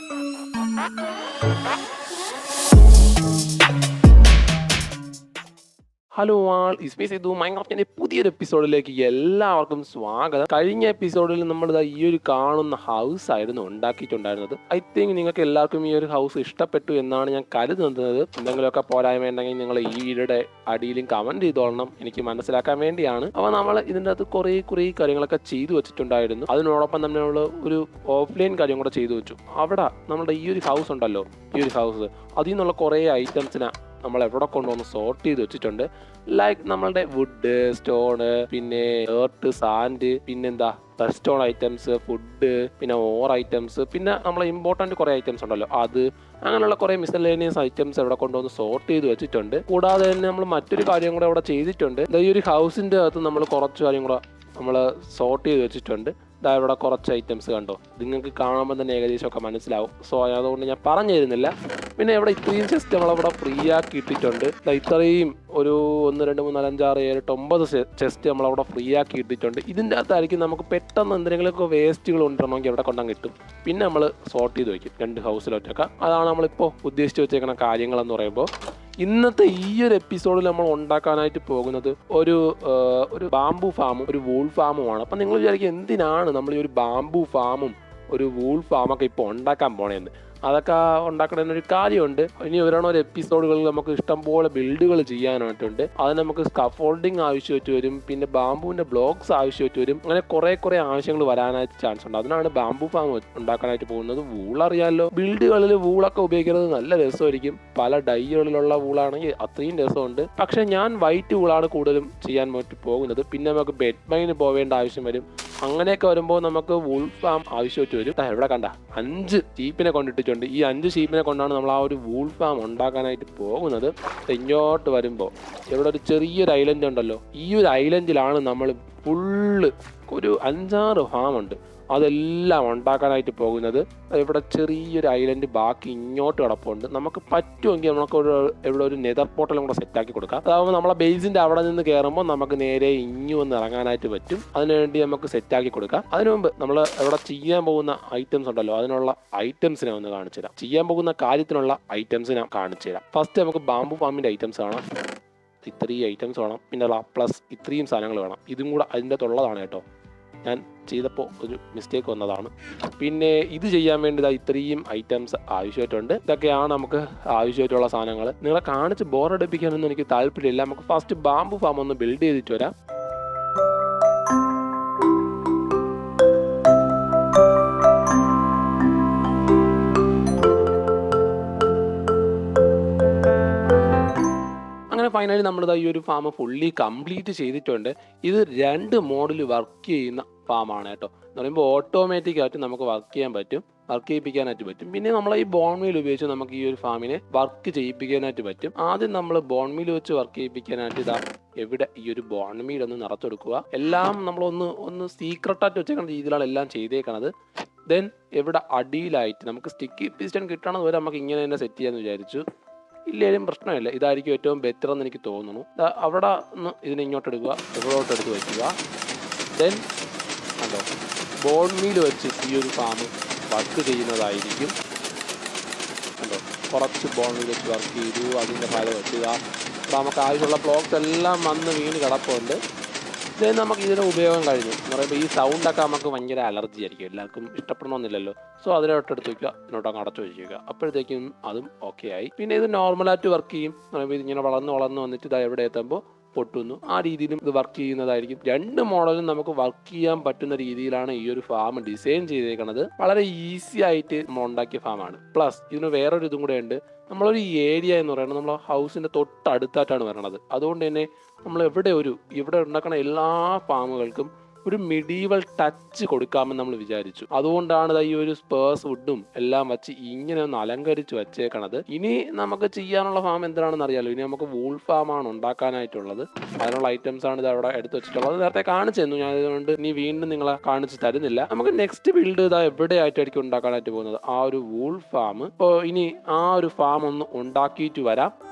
Thank you. Hello all ഇസ്പേസ് ചെയ്തു മൈൻക്രാഫ്റ്റിന്റെ പുതിയൊരു എപ്പിസോഡിലേക്ക് എല്ലാവർക്കും സ്വാഗതം. കഴിഞ്ഞ എപ്പിസോഡിൽ നമ്മൾ ഈ ഒരു കാണുന്ന ഹൗസ് ആയിരുന്നു ഉണ്ടാക്കിയിട്ടുണ്ടായിരുന്നത്. ഐ തിങ്ക് നിങ്ങൾക്ക് എല്ലാവർക്കും ഈ ഒരു ഹൗസ് ഇഷ്ടപ്പെട്ടു എന്നാണ് ഞാൻ കരുതുന്നത്. എന്തെങ്കിലുമൊക്കെ പോരായ്മ ഉണ്ടെങ്കിൽ നിങ്ങൾ ഈ അടിയിലും കമന്റ് ചെയ്തോളണം. എനിക്ക് മനസ്സിലാക്കാൻ വേണ്ടിയാണ്. അപ്പോൾ നമ്മൾ ഇതിന്റെ അകത്ത് കുറേ കുറേ കാര്യങ്ങളൊക്കെ ചെയ്തു വെച്ചിട്ടുണ്ടായിരുന്നു. അതിനോടൊപ്പം തന്നെ നമ്മൾ ഒരു ഓഫ്ലൈൻ കാര്യം കൂടെ ചെയ്തു വെച്ചു. അവിടെ നമ്മുടെ ഈ ഒരു ഹൗസ് ഉണ്ടല്ലോ. ഈ ഒരു ഹൗസ് അതിൽ നിന്നുള്ള കുറേ ഐറ്റംസിനെ നമ്മൾ എവിടെ കൊണ്ടുവന്ന് സോർട്ട് ചെയ്ത് വെച്ചിട്ടുണ്ട്. ലൈക്ക് നമ്മളുടെ വുഡ് സ്റ്റോണ് പിന്നെ ഏർട്ട് സാൻഡ് പിന്നെന്താ? സ്റ്റോൺ ഐറ്റംസ് ഫുഡ് പിന്നെ ഓർ ഐറ്റംസ് പിന്നെ നമ്മളെ ഇമ്പോർട്ടന്റ് കുറേ ഐറ്റംസ് ഉണ്ടല്ലോ. അത് അങ്ങനെയുള്ള കുറേ മിസലേനിയസ് ഐറ്റംസ് എവിടെ കൊണ്ടുവന്ന് സോർട്ട് ചെയ്ത് വെച്ചിട്ടുണ്ട്. കൂടാതെ തന്നെ നമ്മൾ മറ്റൊരു കാര്യം കൂടെ അവിടെ ചെയ്തിട്ടുണ്ട്. ഈ ഒരു ഹൗസിന്റെ അകത്ത് നമ്മൾ കുറച്ച് കാര്യം കൂടെ നമ്മൾ സോർട്ട് ചെയ്ത് വെച്ചിട്ടുണ്ട്. ഇതാ ഇവിടെ കുറച്ച് ഐറ്റംസ് കണ്ടോ? നിങ്ങൾക്ക് കാണുമ്പോൾ തന്നെ ഏകദേശമൊക്കെ മനസ്സിലാവും. സോ അതുകൊണ്ട് ഞാൻ പറഞ്ഞു തരുന്നില്ല പിന്നെ ഇവിടെ ഇത്രയും ചെസ്റ്റ് നമ്മളവിടെ ഫ്രീ ആക്കി ഇട്ടിട്ടുണ്ട്. ഇത്രയും ഒരു ഒന്ന് രണ്ട് മൂന്ന് നാല് അഞ്ചാറ് ഏഴ് എട്ട് ഒമ്പത് ചെസ്റ്റ് നമ്മളവിടെ ഫ്രീ ആക്കി ഇട്ടിട്ടുണ്ട്. ഇതിന്റെ അകത്തായിരിക്കും നമുക്ക് പെട്ടെന്ന് എന്തെങ്കിലുമൊക്കെ വേസ്റ്റുകൾ ഉണ്ടെന്നുണ്ടെങ്കിൽ അവിടെ കൊണ്ടങ്ങ് കിട്ടും. പിന്നെ നമ്മൾ സോർട്ട് ചെയ്ത് വയ്ക്കും രണ്ട് ഹൗസിലൊറ്റൊക്കെ അതാണ് നമ്മളിപ്പോൾ ഉദ്ദേശിച്ച് വെച്ചേക്കുന്ന കാര്യങ്ങളെന്ന് പറയുമ്പോൾ ഇന്നത്തെ ഈ ഒരു എപ്പിസോഡിൽ നമ്മൾ ഉണ്ടാക്കാനായിട്ട് പോകുന്നത് ഒരു ഒരു ബാംബു ഫാമും ഒരു വൂൾ ഫാമുമാണ് അപ്പം നിങ്ങൾ വിചാരിക്കും എന്തിനാണ് നമ്മൾ ഈ ഒരു ബാംബു ഫാമും ഒരു വൂൾ ഫാമൊക്കെ ഇപ്പോൾ ഉണ്ടാക്കാൻ പോണേന്ന്. അതൊക്കെ ഉണ്ടാക്കണതിന് ഒരു കാര്യമുണ്ട്. ഇനി വരണ ഒരു എപ്പിസോഡുകളിൽ നമുക്ക് ഇഷ്ടംപോലെ ബിൽഡുകൾ ചെയ്യാനായിട്ടുണ്ട്. അതിന് നമുക്ക് സ്കഫോൾഡിങ് ആവശ്യമായിട്ട് വരും പിന്നെ ബാംബുവിന്റെ ബ്ലോക്സ് ആവശ്യമായിട്ട് വരും. അങ്ങനെ കുറേ കുറേ ആവശ്യങ്ങൾ വരാനായിട്ട് ചാൻസ് ഉണ്ട്. അതിനാണ് ബാംബു ഫാം ഉണ്ടാക്കാനായിട്ട് പോകുന്നത്. വൂൾ ബിൽഡുകളിൽ വൂളൊക്കെ ഉപയോഗിക്കുന്നത് നല്ല രസമായിരിക്കും. പല ഡൈകളിലുള്ള വൂളാണെങ്കിൽ അത്രയും രസമുണ്ട്. പക്ഷെ ഞാൻ വൈറ്റ് വൂളാണ് കൂടുതലും ചെയ്യാൻ വേണ്ടി പോകുന്നത്. പിന്നെ നമുക്ക് ബെഡ് മൈന് പോവേണ്ട ആവശ്യം വരും. അങ്ങനെയൊക്കെ വരുമ്പോൾ നമുക്ക് വൂൾഫാം ആവശ്യമായിട്ട് വരും. ഇവിടെ കണ്ട അഞ്ച് ഷീപ്പിനെ കൊണ്ടിട്ടിട്ടുണ്ട്. ഈ അഞ്ച് ഷീപ്പിനെ കൊണ്ടാണ് നമ്മൾ ആ ഒരു വൂൾ ഫാം ഉണ്ടാക്കാനായിട്ട് പോകുന്നത്. ഇങ്ങോട്ട് വരുമ്പോൾ ഇവിടെ ഒരു ചെറിയൊരു ഐലൻഡ് ഉണ്ടല്ലോ. ഈ ഒരു ഐലൻഡിലാണ് നമ്മൾ ഫുള്ള് ഒരു അഞ്ചാറ് ഫാം ഉണ്ട്. അതെല്ലാം ഉണ്ടാക്കാനായിട്ട് പോകുന്നത്. ഇവിടെ ചെറിയൊരു ഐലൻഡ് ബാക്കി ഇങ്ങോട്ട് കിടപ്പുണ്ട്. നമുക്ക് പറ്റുമെങ്കിൽ നമുക്ക് ഒരു ഇവിടെ ഒരു നെതർ പോർട്ടലും കൂടെ സെറ്റാക്കി കൊടുക്കാം. അതാവുമ്പോൾ നമ്മളെ ബേസിന്റെ അവിടെ നിന്ന് കയറുമ്പോൾ നമുക്ക് നേരെ ഇഞ്ഞു വന്ന് ഇറങ്ങാനായിട്ട് പറ്റും. അതിനുവേണ്ടി നമുക്ക് സെറ്റാക്കി കൊടുക്കാം. അതിനു മുമ്പ് നമ്മൾ ഇവിടെ ചെയ്യാൻ പോകുന്ന ഐറ്റംസ് ഉണ്ടല്ലോ. അതിനുള്ള ഐറ്റംസിനെ ഒന്ന് കാണിച്ചു തരാം. ചെയ്യാൻ പോകുന്ന കാര്യത്തിനുള്ള ഐറ്റംസിനെ കാണിച്ചു തരാം. ഫസ്റ്റ് നമുക്ക് ബാമ്പു ഫാമിന്റെ ഐറ്റംസ് കാണാം. ഇത്രയും ഐറ്റംസ് വേണം. പിന്നെ പ്ലസ് ഇത്രയും സാധനങ്ങൾ വേണം. ഇതും കൂടെ അതിന്റെ തൊള്ളതാണ് കേട്ടോ. ഞാൻ ചെയ്തപ്പോൾ ഒരു മിസ്റ്റേക്ക് വന്നതാണ്. പിന്നെ ഇത് ചെയ്യാൻ വേണ്ടി ഇത്രയും ഐറ്റംസ് ആവശ്യമായിട്ടുണ്ട്. ഇതൊക്കെയാണ് നമുക്ക് ആവശ്യമായിട്ടുള്ള സാധനങ്ങൾ. നിങ്ങളെ കാണിച്ച് ബോറടിപ്പിക്കാനൊന്നും എനിക്ക് താല്പര്യമില്ല. നമുക്ക് ഫസ്റ്റ് ബാമ്പു ഫാം ഒന്ന് ബിൽഡ് ചെയ്തിട്ട് വരാം. അങ്ങനെ ഫൈനലി നമ്മൾ ഈ ഒരു ഫാം ഫുള്ളി കംപ്ലീറ്റ് ചെയ്തിട്ടുണ്ട്. ഇത് രണ്ട് മോഡിൽ വർക്ക് ചെയ്യുന്ന ഫാമാണ് കേട്ടോ. എന്ന് പറയുമ്പോൾ ഓട്ടോമാറ്റിക്കായിട്ട് നമുക്ക് വർക്ക് ചെയ്യാൻ പറ്റും വർക്ക് ചെയ്യിപ്പിക്കാനായിട്ട് പറ്റും. പിന്നെ നമ്മൾ ഈ ബോൺ മീൽ ഉപയോഗിച്ച് നമുക്ക് ഈ ഒരു ഫാമിനെ വർക്ക് ചെയ്യിപ്പിക്കാനായിട്ട് പറ്റും. ആദ്യം നമ്മൾ ബോൺ മീൽ വെച്ച് വർക്ക് ചെയ്യിപ്പിക്കാനായിട്ട് ഇതാ എവിടെ ഈ ഒരു ബോൺ മീൽ ഒന്ന് നിറച്ചെടുക്കുക. എല്ലാം നമ്മളൊന്ന് ഒന്ന് സീക്രട്ടായിട്ട് വെച്ചേക്കുന്ന രീതിയിലാണ് എല്ലാം ചെയ്തേക്കണത്. ദെൻ എവിടെ അടിയിലായിട്ട് നമുക്ക് സ്റ്റിക്കി പിസ്റ്റൺ കിട്ടണത് വരെ നമുക്ക് ഇങ്ങനെ തന്നെ സെറ്റ് ചെയ്യാമെന്ന് വിചാരിച്ചു. ഇല്ലേലും പ്രശ്നമില്ല. ഇതായിരിക്കും ഏറ്റവും ബെറ്റർ എന്ന് എനിക്ക് തോന്നുന്നു. അവിടെ നിന്ന് ഇതിനെ ഇങ്ങോട്ട് എടുക്കുക ഇവിടോട്ട് എടുത്ത് വയ്ക്കുക. ദെൻ കണ്ടോ? ബോൺ മീൽ വെച്ച് ഈ ഒരു ഫാം വർക്ക് ചെയ്യുന്നതായിരിക്കും. കണ്ടോ? കുറച്ച് ബോൺ മീൽ വെച്ച് വർക്ക് ചെയ്തു. അതിന്റെ ഫലം അപ്പോൾ നമുക്ക് ആവശ്യമുള്ള ബ്ലോക്സ് എല്ലാം വന്ന് വീണ് കിടപ്പുണ്ട്. ഇത് നമുക്ക് ഇതിന്റെ ഉപയോഗം കഴിഞ്ഞു. എന്ന് പറയുമ്പോൾ ഈ സൗണ്ടൊക്കെ നമുക്ക് ഭയങ്കര അലർജി ആയിരിക്കും. എല്ലാവർക്കും ഇഷ്ടപ്പെടണമെന്നില്ലല്ലോ. സോ അതിലോട്ട് എടുത്ത് വയ്ക്കുക ഇതിനോട്ടങ്ങ് അടച്ചു വെച്ചിരിക്കുക അപ്പോഴത്തേക്കും അതും ഓക്കെ ആയി. പിന്നെ ഇത് നോർമലായിട്ട് വർക്ക് ചെയ്യും. പറയുമ്പോൾ ഇതിങ്ങനെ വളർന്ന് വളർന്ന് വന്നിട്ട് ഇത് എവിടെ എത്തുമ്പോൾ പൊട്ടുന്നു. ആ രീതിയിലും ഇത് വർക്ക് ചെയ്യുന്നതായിരിക്കും. രണ്ട് മോഡലും നമുക്ക് വർക്ക് ചെയ്യാൻ പറ്റുന്ന രീതിയിലാണ് ഈ ഒരു ഫാം ഡിസൈൻ ചെയ്തേക്കുന്നത് വളരെ ഈസി ആയിട്ട് നമ്മൾ ഉണ്ടാക്കിയ ഫാമാണ് പ്ലസ് ഇതിന് വേറൊരു ഇതും കൂടെ ഉണ്ട്. നമ്മളൊരു ഏരിയ എന്ന് പറയുന്നത് നമ്മൾ ഹൗസിന്റെ തൊട്ടടുത്തായിട്ടാണ് വരണത്. അതുകൊണ്ട് തന്നെ നമ്മൾ എവിടെ ഒരു ഇവിടെ ഉണ്ടാക്കുന്ന എല്ലാ ഫാമുകൾക്കും ഒരു മിഡീവൽ ടച്ച് കൊടുക്കാമെന്ന് നമ്മൾ വിചാരിച്ചു. അതുകൊണ്ടാണ് ഈ ഒരു സ്പേഴ്സ് വുഡും എല്ലാം വെച്ച് ഇങ്ങനെ ഒന്ന് അലങ്കരിച്ച് വെച്ചേക്കണത്. ഇനി നമുക്ക് ചെയ്യാനുള്ള ഫാം എന്താണെന്ന് അറിയാലോ. ഇനി നമുക്ക് വൂൾ ഫാമാണ് ഉണ്ടാക്കാനായിട്ടുള്ളത്. അതിനുള്ള ഐറ്റംസ് ആണ് ഇത് അവിടെ എടുത്ത് വെച്ചിട്ടുള്ളത്. നേരത്തെ കാണിച്ചു തന്നു. ഞാൻ അതുകൊണ്ട് ഇനി വീണ്ടും നിങ്ങളെ കാണിച്ചു തരുന്നില്ല. നമുക്ക് നെക്സ്റ്റ് ബിൽഡ് ഇതാ എവിടെ ആയിട്ടായിരിക്കും ഉണ്ടാക്കാനായിട്ട് പോകുന്നത്? ആ ഒരു വൂൾ ഫാം ഇപ്പോൾ ഇനി ആ ഒരു ഫാം ഒന്ന് ഉണ്ടാക്കിയിട്ട് വരാം.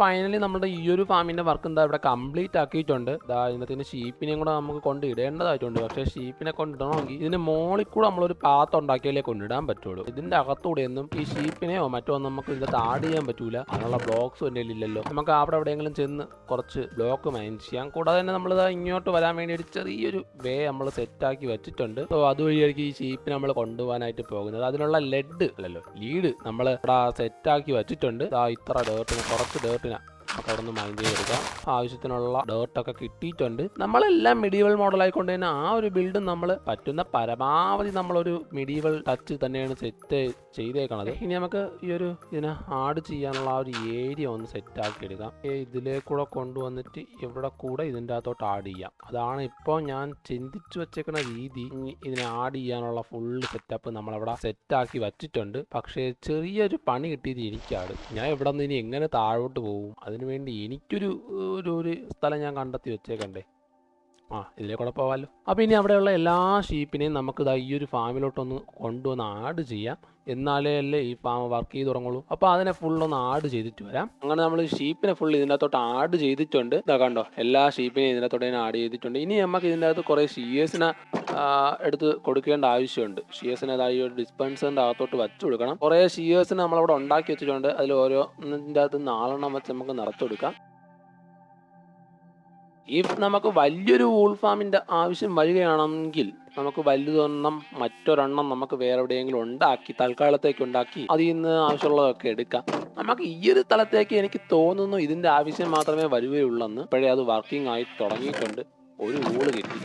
ഫൈനലി നമ്മുടെ ഈ ഒരു ഫാമിന്റെ വർക്ക് എന്താ ഇവിടെ കംപ്ലീറ്റ് ആക്കിയിട്ടുണ്ട്. ഇതാ ഇതിനകത്തിന് ഷീപ്പിനെയും കൂടെ നമുക്ക് കൊണ്ട് ഇടേണ്ടതായിട്ടുണ്ട്. പക്ഷേ ഷീപ്പിനെ കൊണ്ടിടണമെങ്കിൽ ഇതിന് മോളിൽ കൂടെ നമ്മളൊരു പാത്ത് ഉണ്ടാക്കിയാലേ കൊണ്ടിടാൻ പറ്റുള്ളൂ. ഇതിന്റെ അകത്തൂടെ ഒന്നും ഈ ഷീപ്പിനെയോ മറ്റോ നമുക്ക് ഇതിനകത്ത് ആഡ് ചെയ്യാൻ പറ്റൂല. അങ്ങനെയുള്ള ബ്ലോക്സ് എന്റെ ഇല്ലല്ലോ. നമുക്ക് അവിടെ എവിടെയെങ്കിലും ചെന്ന് കുറച്ച് ബ്ലോക്ക് മൈൻ ചെയ്യാം. കൂടാതെ തന്നെ നമ്മളിത് ഇങ്ങോട്ട് വരാൻ വേണ്ടി ഒരു ചെറിയൊരു വേ നമ്മൾ സെറ്റാക്കി വെച്ചിട്ടുണ്ട്. സോ അതുവഴിയായിരിക്കും ഈ ഷീപ്പിനെ നമ്മൾ കൊണ്ടുപോകാനായിട്ട് പോകുന്നത്. അതിനുള്ള ലെഡ് അല്ലല്ലോ ലീഡ് നമ്മൾ ഇവിടെ സെറ്റാക്കി വെച്ചിട്ടുണ്ട്. ഇത്ര ഡേർട്ടിന് കുറച്ച് ഡേർട്ടിന് അവിടെ നിന്ന് മൈൻഡ് ചെയ്തെടുക്കാം ആവശ്യത്തിനുള്ള ഡേർട്ടൊക്കെ കിട്ടിയിട്ടുണ്ട്. നമ്മളെല്ലാം മിഡീവൽ മോഡലായിക്കൊണ്ട് തന്നെ ആ ഒരു ബിൽഡ് നമ്മൾ പറ്റുന്ന പരമാവധി നമ്മളൊരു മെഡീവൽ ടച്ച് തന്നെയാണ് സെറ്റ് ചെയ്തേക്കണത്. ഇനി നമുക്ക് ഈ ഒരു ഇതിനെ ആഡ് ചെയ്യാനുള്ള ആ ഒരു ഏരിയ ഒന്ന് സെറ്റ് ആക്കി എടുക്കാം. ഇതിലേക്കൂടെ കൊണ്ടുവന്നിട്ട് ഇവിടെ കൂടെ ഇതിന്റെ അകത്തോട്ട് ആഡ് ചെയ്യാം. അതാണ് ഇപ്പോൾ ഞാൻ ചിന്തിച്ചു വെച്ചേക്കുന്ന രീതി. ഇതിനെ ആഡ് ചെയ്യാനുള്ള ഫുൾ സെറ്റപ്പ് നമ്മളവിടെ സെറ്റാക്കി വച്ചിട്ടുണ്ട്. പക്ഷേ ചെറിയൊരു പണി കിട്ടിയത് എനിക്കാണ്. ഞാൻ ഇവിടെ നിന്ന് ഇനി എങ്ങനെ താഴോട്ട് പോകും? അതിനുവേണ്ടി എനിക്കൊരു ഒരു ഒരു സ്ഥലം ഞാൻ കണ്ടെത്തി വെച്ചേക്കണ്ടേ? ആ ഇതിലെ കൂടെ അപ്പോൾ ഇനി അവിടെയുള്ള എല്ലാ ഷീപ്പിനെയും നമുക്ക് ഇതാ ഈ ഒരു ഫാമിലോട്ടൊന്ന് കൊണ്ടുവന്ന് ആഡ് ചെയ്യാം. എന്നാലേ അല്ലേ ഈ ഫാം വർക്ക് ചെയ്ത് തുടങ്ങുള്ളൂ. അപ്പോൾ അതിനെ ഫുൾ ഒന്ന് ആഡ് ചെയ്തിട്ട് വരാം. അങ്ങനെ നമ്മൾ ഷീപ്പിനെ ഫുൾ ഇതിന്റെ അകത്തോട്ട് ആഡ് ചെയ്തിട്ടുണ്ട്. ഇതാ കണ്ടോ എല്ലാ ഷീപ്പിനെയും ഇതിന്റെ ഇതിനകത്തോട്ട് ആഡ് ചെയ്തിട്ടുണ്ട്. ഇനി നമുക്ക് ഇതിന്റെ അകത്ത് കുറേ ഷിയേഴ്സിനെ എടുത്ത് കൊടുക്കേണ്ട ആവശ്യമുണ്ട്. ഷിയേഴ്സിനെ അതായത് ഈ ഒരു ഡിസ്പെൻസറിന്റെ അകത്തോട്ട് വെച്ച് കൊടുക്കണം. കുറേ ഷിയേഴ്സിനെ നമ്മളവിടെ ഉണ്ടാക്കി വെച്ചിട്ടുണ്ട്. അതിൽ ഓരോ ഇതിന്റെ അകത്ത് നാലെണ്ണം വെച്ച് നമുക്ക് നിറച്ചു കൊടുക്കാം. ഇഫ് നമുക്ക് വലിയൊരു വൂൾ ഫാമിന്റെ ആവശ്യം വരികയാണെങ്കിൽ നമുക്ക് വലുതൊരെണ്ണം മറ്റൊരെണ്ണം നമുക്ക് വേറെ എവിടെയെങ്കിലും ഉണ്ടാക്കി തൽക്കാലത്തേക്ക് ഉണ്ടാക്കി അതിൽ നിന്ന് ആവശ്യമുള്ളതൊക്കെ എടുക്കാം. നമുക്ക് ഈ ഒരു തലത്തേക്ക് എനിക്ക് തോന്നുന്നു ഇതിന്റെ ആവശ്യം മാത്രമേ വരികയുള്ളെന്ന് ഇപ്പോഴേ അത് വർക്കിംഗ് ആയി തുടങ്ങിയിട്ടുണ്ട്. ഒരു വൂൾ കിട്ടി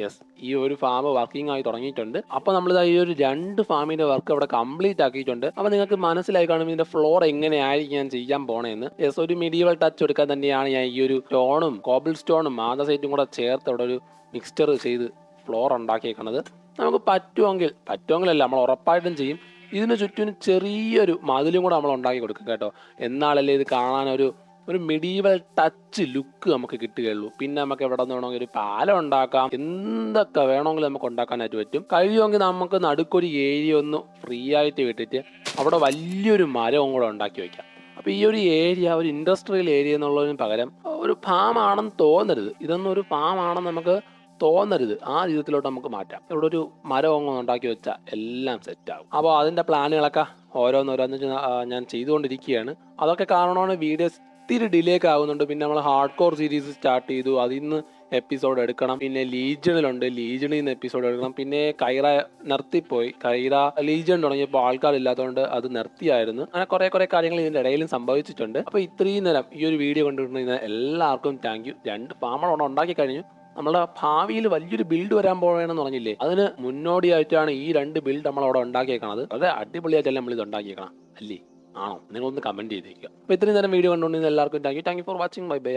യെസ് ഈ ഒരു ഫാം വർക്കിംഗ് ആയി തുടങ്ങിയിട്ടുണ്ട്. അപ്പോൾ നമ്മൾ ഈ ഒരു രണ്ട് ഫാമിന്റെ വർക്ക് അവിടെ കംപ്ലീറ്റ് ആക്കിയിട്ടുണ്ട്. അപ്പോൾ നിങ്ങൾക്ക് മനസ്സിലായി കാണും ഇതിന്റെ ഫ്ലോർ എങ്ങനെയായിരിക്കും ഞാൻ ചെയ്യാൻ പോണേന്ന്. യെസ് ഒരു മീഡിയവൽ ടച്ച് എടുക്കാൻ തന്നെയാണ് ഞാൻ ഈ ഒരു സ്റ്റോണും കോബിൾ സ്റ്റോണും മാതസൈറ്റും കൂടെ ചേർത്ത് അവിടെ ഒരു മിക്സ്ചർ ചെയ്ത് ഫ്ലോർ ഉണ്ടാക്കിയേക്കണത്. നമുക്ക് പറ്റുമെങ്കിൽ പറ്റുമെങ്കിലല്ല നമ്മൾ ഉറപ്പായിട്ടും ചെയ്യും. ഇതിന് ചുറ്റും ചെറിയൊരു മതിലും കൂടെ നമ്മൾ ഉണ്ടാക്കി കൊടുക്കും കേട്ടോ. എന്നാലല്ലേ ഇത് കാണാനൊരു ഒരു മെഡീവൽ ടച്ച് ലുക്ക് നമുക്ക് കിട്ടുകയുള്ളൂ. പിന്നെ നമുക്ക് എവിടെ നിന്ന് വേണമെങ്കിൽ ഒരു പാലം ഉണ്ടാക്കാം. എന്തൊക്കെ വേണമെങ്കിലും നമുക്ക് ഉണ്ടാക്കാനായിട്ട് പറ്റും. കഴിയുമെങ്കിൽ നമുക്ക് നടുക്കൊരു ഏരിയ ഒന്ന് ഫ്രീ ആയിട്ട് വിട്ടിട്ട് അവിടെ വലിയൊരു മരവും കൂടെ ഉണ്ടാക്കി വെക്കാം. അപ്പോൾ ഈ ഒരു ഏരിയ ഒരു ഇൻഡസ്ട്രിയൽ ഏരിയ എന്നുള്ളതിന് പകരം ഒരു ഫാം ആണെന്ന് തോന്നരുത്. ഇതൊന്നും ഒരു ഫാം ആണെന്ന് നമുക്ക് തോന്നരുത്. ആ രീതിയിലോട്ട് നമുക്ക് മാറ്റാം. ഇവിടെ ഒരു മരം അങ്ങ് ഉണ്ടാക്കി വെച്ചാൽ എല്ലാം സെറ്റാകും അപ്പോൾ അതിന്റെ പ്ലാനുകളൊക്കെ ഓരോന്നോരോന്ന് ഞാൻ ചെയ്തുകൊണ്ടിരിക്കുകയാണ്. അതൊക്കെ കാരണമാണ് വീഡിയോസ് ഇത്തിരി ഡിലേ ഒക്കെ ആകുന്നുണ്ട് പിന്നെ നമ്മൾ ഹാർഡ് കോർ സീരീസ് സ്റ്റാർട്ട് ചെയ്തു. അതിൽ നിന്ന് എപ്പിസോഡ് എടുക്കണം. പിന്നെ ലീജണിലുണ്ട് ലീജണിൽ നിന്ന് എപ്പിസോഡ് എടുക്കണം. പിന്നെ കൈറ നിർത്തിപ്പോയി. കൈറ ലീജൺ തുടങ്ങിയപ്പോൾ ആൾക്കാരില്ലാത്തതുകൊണ്ട് അത് നിർത്തിയായിരുന്നു. അങ്ങനെ കുറെ കുറെ കാര്യങ്ങൾ ഇതിന്റെ ഇടയിലും സംഭവിച്ചിട്ടുണ്ട്. അപ്പോൾ ഇത്രയും നേരം ഈ ഒരു വീഡിയോ കണ്ടുകൊണ്ടിരുന്ന എല്ലാവർക്കും താങ്ക് യു രണ്ട് പാമ്പളോണം ഉണ്ടാക്കി കഴിഞ്ഞു. നമ്മുടെ ഭാവിയിൽ വലിയൊരു ബിൽഡ് വരാൻ പോകണമെന്ന് പറഞ്ഞില്ലേ? അതിന് മുന്നോടിയായിട്ടാണ് ഈ രണ്ട് ബിൽഡ് നമ്മൾ അവിടെ ഉണ്ടാക്കിയേക്കണത്. വളരെ അടിപൊളിയായിട്ടല്ല നമ്മൾ ഇത് ഉണ്ടാക്കിയേക്കണം അല്ലേ? ആണോ? നിങ്ങളൊന്ന് കമന്റ് ചെയ്തേക്കുക. അപ്പോൾ ഇത്രയും നേരം വീഡിയോ കണ്ടുകൊണ്ടിരുന്ന എല്ലാവർക്കും thank you thank you for watching bye bye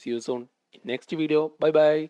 see you soon next video bye bye